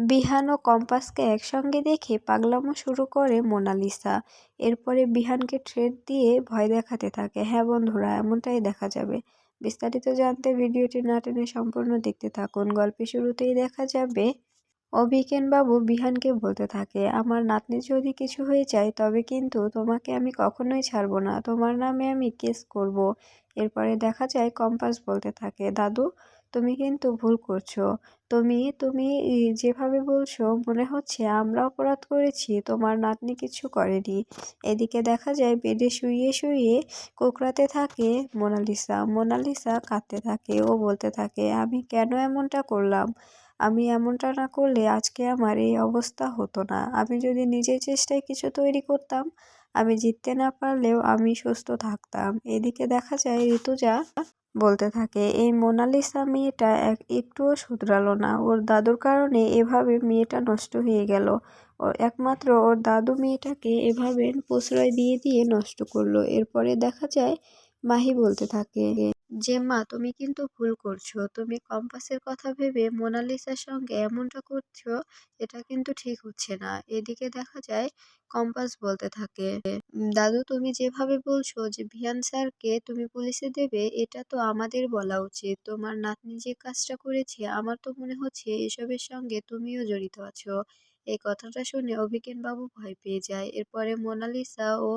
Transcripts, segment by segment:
বিহান ও কম্পাসকে একসঙ্গে দেখে পাগলামো শুরু করে মোনালিসা। এরপরে বিহানকে ট্রেড দিয়ে ভয় দেখাতে থাকে। হ্যাঁ বন্ধুরা, এমনটাই দেখা যাবে। বিস্তারিত জানতে ভিডিওটি না টেনে সম্পূর্ণ দেখতে থাকুন। গল্পের শুরুতেই দেখা যাবে অভিকেনবাবু বিহানকে বলতে থাকে, আমার নাতনি যদি কিছু হয়ে যায়, তবে কিন্তু তোমাকে আমি কখনোই ছাড়বো না। তোমার নামে আমি কেস করব। এরপরে দেখা যায়, কম্পাস বলতে থাকে, দাদু তুমি কিন্তু ভুল করছ। তুমি তুমি যেভাবে বলছো, মনে হচ্ছে আমরা অপরাধ করেছি, তোমার নাতনি কিছু করেনি। এদিকে দেখা যায় বেডে শুইয়ে শুয়ে কোকড়াতে থাকে মোনালিসা। মোনালিসা কাঁদতে থাকে ও বলতে থাকে, আমি কেন এমনটা করলাম? আমি এমনটা না করলে আজকে আমার এই অবস্থা হতো না। আমি যদি নিজের চেষ্টায় কিছু তৈরি করতাম আমি জিততে না পারলেও আমি সুস্থ থাকতাম। এদিকে দেখা যায়, ঋতুজা বলতে থাকে, এই মোনালিসা মেয়েটা এক একটুও শুধরালো না। ওর দাদুর কারণে এভাবে মেয়েটা নষ্ট হয়ে গেল। একমাত্র ওর দাদু মেয়েটাকে এভাবে প্রশ্রয় দিয়ে দিয়ে নষ্ট করল। এরপরে দেখা যায়, মাহি বলতে থাকে যে, মা, তুমি কিন্তু ভুল করছ। তুমি কম্পাসের কথা ভেবে মোনালিসার সঙ্গে এমনটা করছ, এটা কিন্তু ঠিক হচ্ছে না। এদিকে দেখা যায় কম্পাস বলতে থাকে, দাদু, তুমি যেভাবে বলছো যে, ভিয়ান স্যারকে তুমি পুলিশে দেবে, এটা তো আমাদের বলা উচিত। তোমার নাতনি যে কাজটা করেছে, আমার তো মনে হচ্ছে এসবের সঙ্গে তুমিও জড়িত আছো। এই কথাটা শুনে অভিকেন বাবু ভয় পেয়ে যায়। এরপরে মোনালিসা ও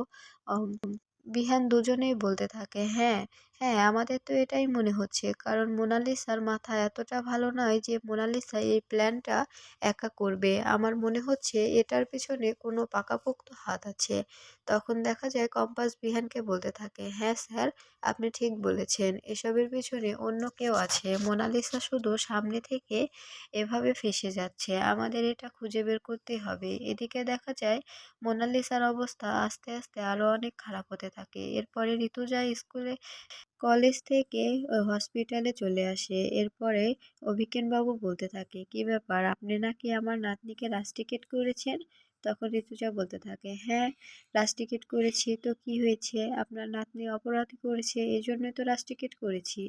বিহান দুজনেই বলতে থাকে হ্যাঁ হ্যাঁ আমাদের তো এটাই মনে হচ্ছে। কারণ মোনালিসার মাথা এতটা ভালো নয় যে মোনালিসা এই প্ল্যানটা একা করবে। আমার মনে হচ্ছে এটার পেছনে কোনো পাকাপোক্ত হাত আছে। তখন দেখা যায় কম্পাস বিহানকে বলতে থাকে হ্যাঁ স্যার, আপনি ঠিক বলেছেন। এসবের পিছনে অন্য কেউ আছে। মোনালিসা শুধু সামনে থেকে এভাবে ফেসে যাচ্ছে। আমাদের এটা খুঁজে বের করতে হবে। এদিকে দেখা যায় মোনালিসার অবস্থা আস্তে আস্তে আরও অনেক খারাপ হতে থাকে। এরপরে ঋতুজা স্কুলে কলেজ থেকে হসপিটালে চলে আসে। এরপরে অভিকেনবাবু বলতে থাকে, কি ব্যাপার? আপনি নাকি আমার নাতনিকে রাস্টিকেট করেছেন? তখন ঋতুজা বলতে থাকে হ্যাঁ রাস্টিকেট করেছি। তো কি হয়েছে? আপনার নাতনি অপরাধ করেছে। এই জন্যই তো রাস্টিকেট করেছি।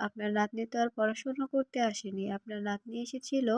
আপনার নাতনি তো আর পড়াশোনা করতে আসেনি। আপনার নাতনি এসেছিল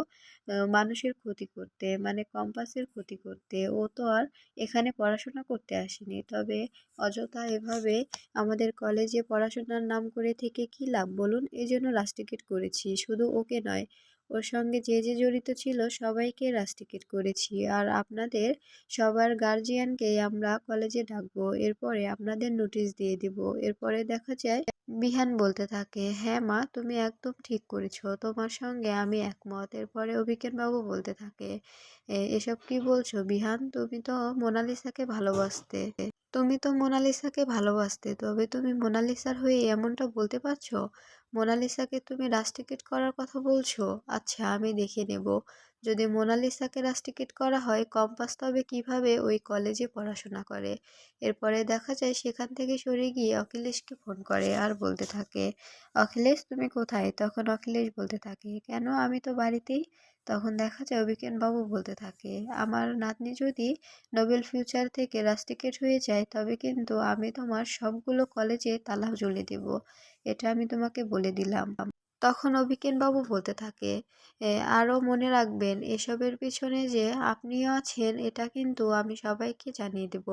মানুষের ক্ষতি করতে মানে কম্পাসের ক্ষতি করতে। ও তো আর এখানে পড়াশোনা করতে আসেনি। তবে অযথা এভাবে আমাদের কলেজে পড়াশোনার নাম করে থেকে কী লাভ? বলুন এই জন্য রাস্টিকেট করেছি। শুধু ওকে নয় ওর সঙ্গে যে যে জড়িত ছিল সবাইকে রাস্টিকেট করেছি। আর আপনাদের সবার গার্জিয়ানকে আমরা কলেজে ডাকবো, এরপরে আপনাদের নোটিশ দিয়ে দিব। এরপরে দেখা যায়, বিহান বলতে থাকে হ্যাঁ মা, তুমি একদম ঠিক করেছ, তোমার সঙ্গে আমি একমত। এরপরে অভিজ্ঞানবাবু বলতে থাকে এসব কি বলছো বিহান? তুমি তো মোনালিসাকে ভালোবাসতে। তুমি তো মোনালিসাকে ভালোবাসতে, তবে তুমি মোনালিসার হয়ে এমনটা বলতে পারছ? মোনালিসাকে তুমি রাস্টিকেট করার কথা বলছো? আচ্ছা আমি দেখে নেব। যদি মোনালিসাকে রাস্টিকেট করা হয়, কম্পাস তবে কীভাবে ওই কলেজে পড়াশোনা করে? এরপরে দেখা যায় সেখান থেকে সরে গিয়ে অখিলেশকে ফোন করে আর বলতে থাকে, অখিলেশ, তুমি কোথায়? তখন অখিলেশ বলতে থাকে, কেন? আমি তো বাড়িতেই তখন দেখা যায় বাবু বলতে থাকে, আমার নাতনি যদি নোবেল ফিউচার থেকে রাস্টিকেট হয়ে যায়, তবে কিন্তু আমি তোমার সবগুলো কলেজে তালা জ্বলে দেব। এটা আমি তোমাকে বলে দিলাম। তখন বাবু বলতে থাকে আরও মনে রাখবেন, এসবের পিছনে যে আপনিও আছেন, এটা কিন্তু আমি সবাইকে জানিয়ে দেব।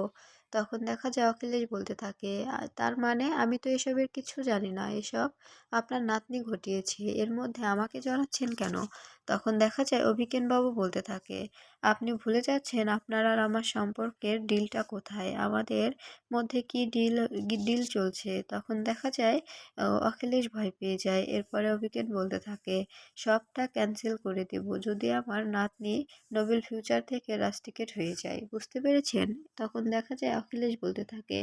তখন দেখা যায় অখিলেশ বলতে থাকে তার মানে আমি তো এসবের কিছু জানি না, এসব আপনার নাতনি ঘটিয়েছে, এর মধ্যে আমাকে জানাচ্ছেন কেন? তখন দেখা যায় অভিজ্ঞানবাবু বলতে থাকে, আপনি ভুলে যাচ্ছেন আপনার আর আমার সম্পর্কের ডিলটা কোথায়? আমাদের মধ্যে কি ডিল ডিল চলছে? তখন দেখা যায় অখিলেশ ভয় পেয়ে যায়। এরপরে অভিকেন বলতে থাকে, সবটা ক্যান্সেল করে দেব, যদি আমার নাতনি নোবেল ফিউচার থেকে রাস্টিকেট হয়ে যায়। বুঝতে পেরেছেন? তখন দেখা যায় অখিলেশ বলতে থাকে,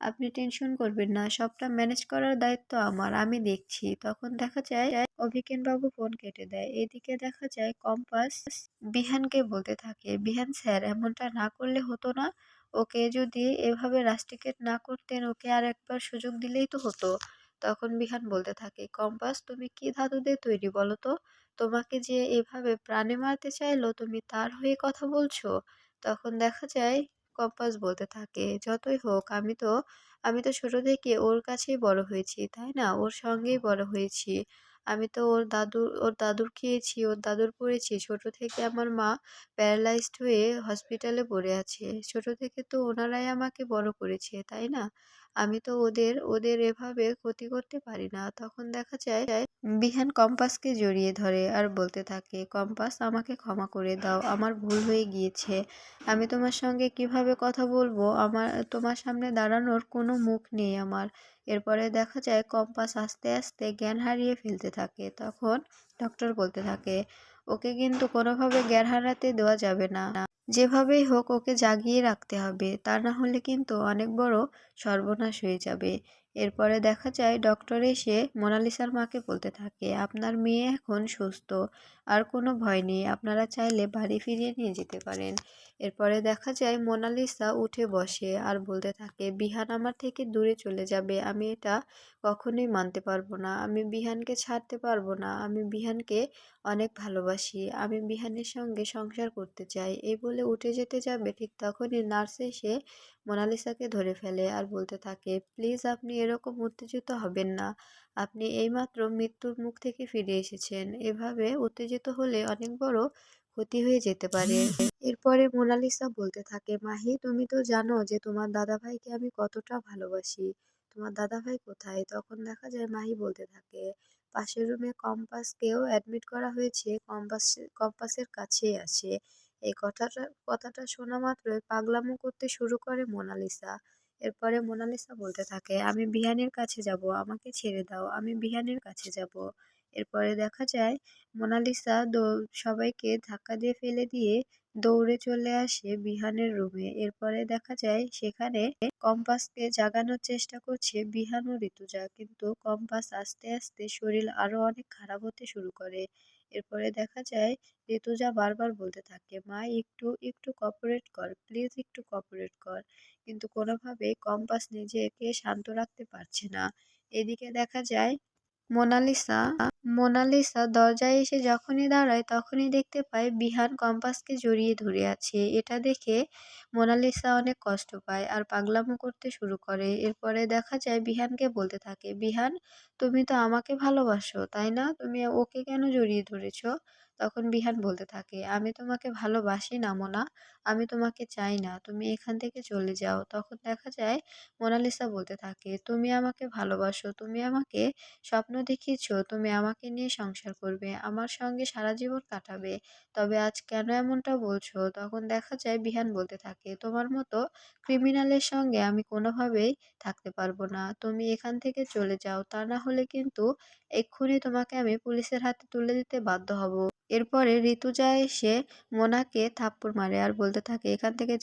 আপনি টেনশন করবেন না, সবটা ম্যানেজ করার দায়িত্ব আমার, আমি দেখছি। তখন দেখা যায় অভিকেন বাবু ফোন কেটে দেয়। এদিকে দেখা যায়, কম্পাস বিহানকে বলতে থাকে, বিহান স্যার, এমনটা না করলে হতো না? ওকে যদি এভাবে রাস্টিকেট না করতেন, ওকে আর একবার সুযোগ দিলেই তো হতো। তখন বিহান বলতে থাকে, কম্পাস, তুমি কি ধাতু দিয়ে তৈরি বলো তো? তোমাকে যে এভাবে প্রাণে মারতে চাইলো, তুমি তার হয়ে কথা বলছো? তখন দেখা যায় কম্পাস বলতে থাকে, যতই হোক। আমি তো আমি তো ছোটো থেকে ওর কাছেই বড় হয়েছি, তাই না? ওর সঙ্গেই বড় হয়েছি। আমি তো ওর দাদু, ওর দাদুর খেয়েছি, ওর দাদুর পড়েছি। ছোট থেকে আমার মা প্যারালাইজড হয়ে হসপিটালে পড়ে আছে। ছোট থেকে তো ওনারাই আমাকে বড় করেছে, তাই না? আমি তো ওদের ওদের এভাবে ক্ষতি করতে পারি না। তখন দেখা যায়, বিহান কম্পাসকে জড়িয়ে ধরে আর বলতে থাকে, কম্পাস, আমাকে ক্ষমা করে দাও, আমার ভুল হয়ে গিয়েছে। আমি তোমার সঙ্গে কীভাবে কথা বলব? আমার, তোমার সামনে দাঁড়ানোর কোনো মুখ নেই আমার। এরপরে দেখা যায়, কম্পাস আস্তে আস্তে জ্ঞান হারিয়ে ফেলতে থাকে। তখন ডক্টর বলতে থাকে, ওকে কিন্তু কোনোভাবে জ্ঞান হারাতে দেওয়া যাবে না। যেভাবেই হোক ওকে জাগিয়ে রাখতে হবে। তা না হলে কিন্তু অনেক বড় সর্বনাশ হয়ে যাবে। এরপরে দেখা যায় ডক্টর এসে মোনালিসার মাকে বলতে থাকে, আপনার মেয়ে এখন সুস্থ, আর কোনো ভয় নেই। আপনারা চাইলে বাড়ি ফিরিয়ে নিয়ে যেতে পারেন। এরপরে দেখা যায় মোনালিসা উঠে বসে আর বলতে থাকে, বিহান আমার থেকে দূরে চলে যাবে, আমি এটা কখনোই মানতে পারব না। আমি বিহানকে ছাড়তে পারব না। আমি বিহানকে অনেক ভালোবাসি। আমি বিহানের সঙ্গে সংসার করতে চাই। এই বলে উঠে যেতে যাবে, ঠিক তখনই নার্স এসে মোনালিসাকে ধরে ফেলে আর বলতে থাকে, প্লিজ আপনি এরকম উত্তেজিত হবেন না। আপনি এইমাত্র মৃত্যুর মুখ থেকে ফিরে এসেছেন। এভাবে উত্তেজিত হলে অনেক বড় ক্ষতি হয়ে যেতে পারে। এরপরে মোনালিসা বলতে থাকে, মাহি, তুমি তো জানো যে তোমার দাদাভাইকে আমি কতটা ভালোবাসি। তোমার দাদাভাই কোথায়? তখন দেখা যায় মাহি বলতে থাকে, পাশের রুমে কম্পাসকেও অ্যাডমিট করা হয়েছে, কম্পাস, কম্পাসের কাছেই আছে। এই কথাটা কথাটা শোনা মাত্রই পাগলামো করতে শুরু করে মোনালিসা। এরপরে মোনালিসা বলতে থাকে, আমি বিহানের কাছে যাব, আমাকে ছেড়ে দাও, আমি বিহানের কাছে যাব। এরপরে দেখা যায় মোনালিসা সবাইকে ধাক্কা দিয়ে ফেলে দিয়ে দৌড়ে চলে আসে বিহানের রুমে এরপরে দেখা যায় সেখানে কম্পাসকে জাগানোর চেষ্টা করছে বিহান ও ঋতুজা, কিন্তু কম্পাস আস্তে আস্তে শরীর আরও অনেক খারাপ হতে শুরু করে। এরপরে দেখা যায় ঋতুজা বারবার বলতে থাকে, মা, একটু একটু কপারেট কর প্লিজ একটু কপারেট কর। কিন্তু কোনোভাবে কম্পাস নিজেকে শান্ত রাখতে পারছে না। এদিকে দেখা যায় মোনালিসা মোনালিসা দরজায় এসে যখনই দাঁড়ায়, তখনই দেখতে পায় বিহান কম্পাসকে জড়িয়ে ধরে আছে। এটা দেখে মোনালিসা অনেক কষ্ট পায় আর পাগলামো করতে শুরু করে। এরপরে দেখা যায় বিহানকে বলতে থাকে, বিহান, তুমি তো আমাকে ভালোবাসো, তাই না? তুমি ওকে কেন জড়িয়ে ধরেছো? তখন বিহান বলতে থাকে, আমি তোমাকে ভালোবাসি না মোনা আমি তোমাকে চাই না, তুমি এখান থেকে চলে যাও। তখন দেখা যায়, মোনালিসা বলতে থাকে, তুমি আমাকে ভালোবাসো, তুমি আমাকে স্বপ্ন দেখিয়েছ, তুমি আমাকে নিয়ে সংসার করবে, আমার সঙ্গে সারা জীবন কাটাবে, তবে আজ কেন এমনটা বলছো? তখন দেখা যায়, বিহান বলতে থাকে, তোমার মতো ক্রিমিনালের সঙ্গে আমি কোনোভাবেই থাকতে পারব না, তুমি এখান থেকে চলে যাও, তা না হলে কিন্তু এক্ষুনি তোমাকে আমি পুলিশের হাতে তুলে দিতে বাধ্য হব। এরপরে ঋতুজা এসে মোনাকে থাপ্পড় মারে আর বলতে থাকে এখান থেকে